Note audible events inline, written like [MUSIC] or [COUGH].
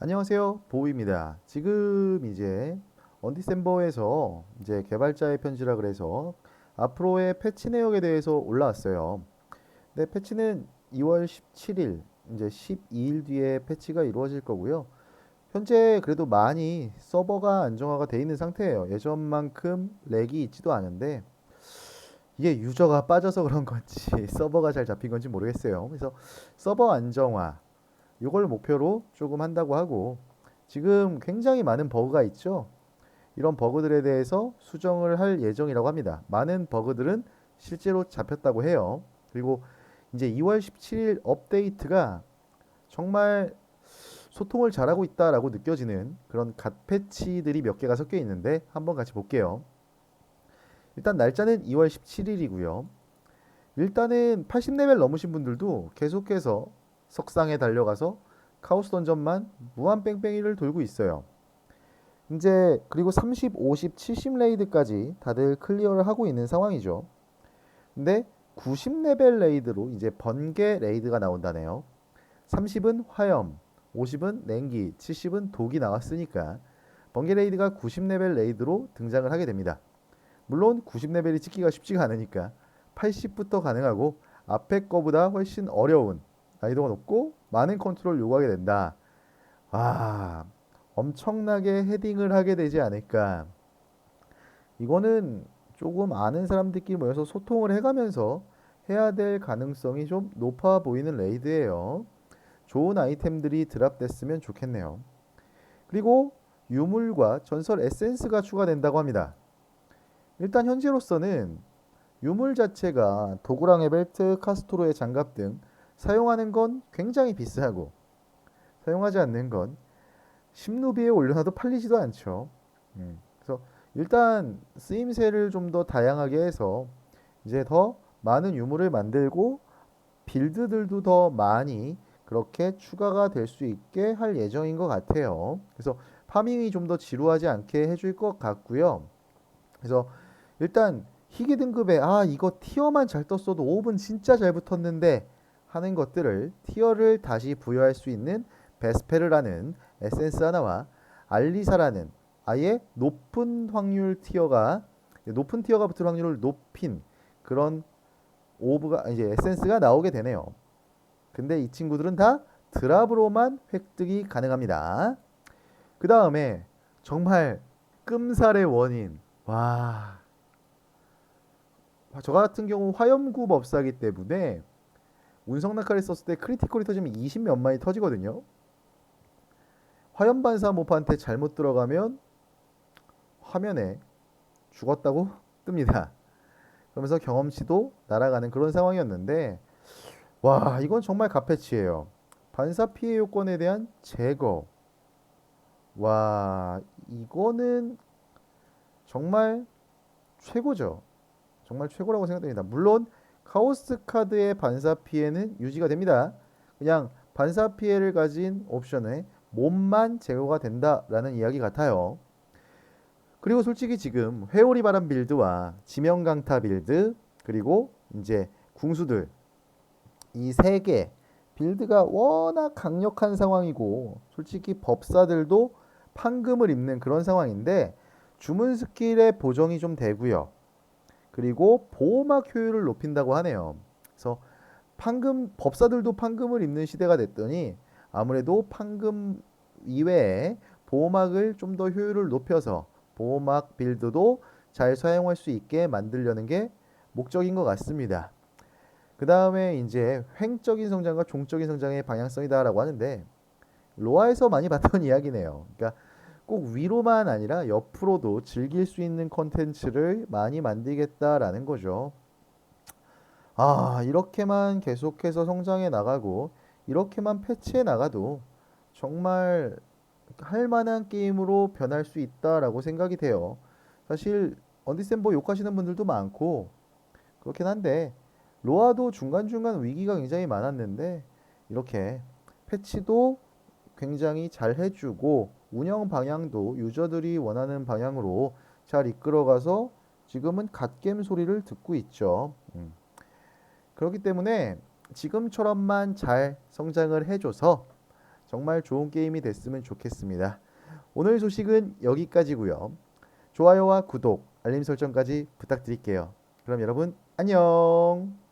안녕하세요. 보우입니다. 지금 이제 언디셈버에서 이제 개발자의 편지라 그래서 앞으로의 패치 내역에 대해서 올라왔어요. 네, 패치는 2월 17일, 이제 12일 뒤에 패치가 이루어질 거고요. 현재 그래도 많이 서버가 안정화가 돼 있는 상태예요. 예전만큼 렉이 있지도 않은데 이게 유저가 빠져서 그런 건지 [LAUGHS] 서버가 잘 잡힌 건지 모르겠어요. 그래서 서버 안정화 이걸 목표로 조금 한다고 하고 지금 굉장히 많은 버그가 있죠. 이런 버그들에 대해서 수정을 할 예정이라고 합니다. 많은 버그들은 실제로 잡혔다고 해요. 그리고 이제 2월 17일 업데이트가 정말 소통을 잘하고 있다라고 느껴지는 그런 갓 패치들이 몇 개가 섞여 있는데 한번 같이 볼게요. 일단 날짜는 2월 17일이고요. 일단은 80레벨 넘으신 분들도 계속해서 석상에 달려가서 카오스 던전만 무한 뺑뺑이를 돌고 있어요. 이제 그리고 30, 50, 70 레이드까지 다들 클리어를 하고 있는 상황이죠. 근데 90레벨 레이드로 이제 번개 레이드가 나온다네요. 30은 화염, 50은 냉기, 70은 독이 나왔으니까 번개 레이드가 90레벨 레이드로 등장을 하게 됩니다. 물론 90레벨이 찍기가 쉽지가 않으니까 80부터 가능하고 앞에 거보다 훨씬 어려운 난이도가 높고 많은 컨트롤 요구하게 된다. 와, 엄청나게 헤딩을 하게 되지 않을까. 이거는 조금 아는 사람들끼리 모여서 소통을 해가면서 해야 될 가능성이 좀 높아 보이는 레이드예요. 좋은 아이템들이 드랍됐으면 좋겠네요. 그리고 유물과 전설 에센스가 추가된다고 합니다. 일단 현재로서는 유물 자체가 도구랑의 벨트, 카스토로의 장갑 등 사용하는 건 굉장히 비싸고 사용하지 않는 건 심노비에 올려놔도 팔리지도 않죠. 음, 그래서 일단 쓰임새를 좀 더 다양하게 해서 이제 더 많은 유물을 만들고 빌드들도 더 많이 그렇게 추가가 될 수 있게 할 예정인 것 같아요. 그래서 파밍이 좀 더 지루하지 않게 해줄 것 같고요. 그래서 일단 희귀 등급에 아 이거 티어만 잘 떴어도 5분 진짜 잘 붙었는데 하는 것들을 티어를 다시 부여할 수 있는 베스페르라는 에센스 하나와 알리사라는 아예 높은 확률 티어가 높은 티어가 붙을 확률을 높인 그런 오브가 이제 에센스가 나오게 되네요. 근데 이 친구들은 다 드랍으로만 획득이 가능합니다. 그 다음에 정말 끔살의 원인 와. 저 같은 경우 화염구 법사기 때문에 운석 낙하를 썼을 때 크리티컬이 터지면 20몇 마리 터지거든요. 화염 반사 모파한테 잘못 들어가면 화면에 죽었다고 [LAUGHS] 뜹니다. 그러면서 경험치도 날아가는 그런 상황이었는데 와 이건 정말 가패치예요. 반사 피해 요건에 대한 제거. 와 이거는 정말 최고죠. 정말 최고라고 생각됩니다. 물론 카오스 카드의 반사 피해는 유지가 됩니다. 그냥 반사 피해를 가진 옵션에 몸만 제거가 된다라는 이야기 같아요. 그리고 솔직히 지금 회오리 바람 빌드와 지명 강타 빌드 그리고 이제 궁수들 이 세 개 빌드가 워낙 강력한 상황이고 솔직히 법사들도 판금을 입는 그런 상황인데 주문 스킬의 보정이 좀 되고요. 그리고 보호막 효율을 높인다고 하네요. 그래서 판금 법사들도 판금을 입는 시대가 됐더니 아무래도 판금 이외에 보호막을 좀 더 효율을 높여서 보호막 빌드도 잘 사용할 수 있게 만들려는 게 목적인 것 같습니다. 그 다음에 이제 횡적인 성장과 종적인 성장의 방향성이다라고 하는데 로아에서 많이 [LAUGHS] 봤던 이야기네요. 그러니까 꼭 위로만 아니라 옆으로도 즐길 수 있는 컨텐츠를 많이 만들겠다라는 거죠. 아, 이렇게만 계속해서 성장해 나가고 이렇게만 패치해 나가도 정말 할 만한 게임으로 변할 수 있다라고 생각이 돼요. 사실 언디셈버 욕하시는 분들도 많고 그렇긴 한데 로아도 중간중간 위기가 굉장히 많았는데 이렇게 패치도 굉장히 잘 해주고 운영 방향도 유저들이 원하는 방향으로 잘 이끌어가서 지금은 갓겜 소리를 듣고 있죠. 음. 그렇기 때문에 지금처럼만 잘 성장을 해줘서 정말 좋은 게임이 됐으면 좋겠습니다. 오늘 소식은 여기까지고요. 좋아요와 구독, 알림 설정까지 부탁드릴게요. 그럼 여러분 안녕.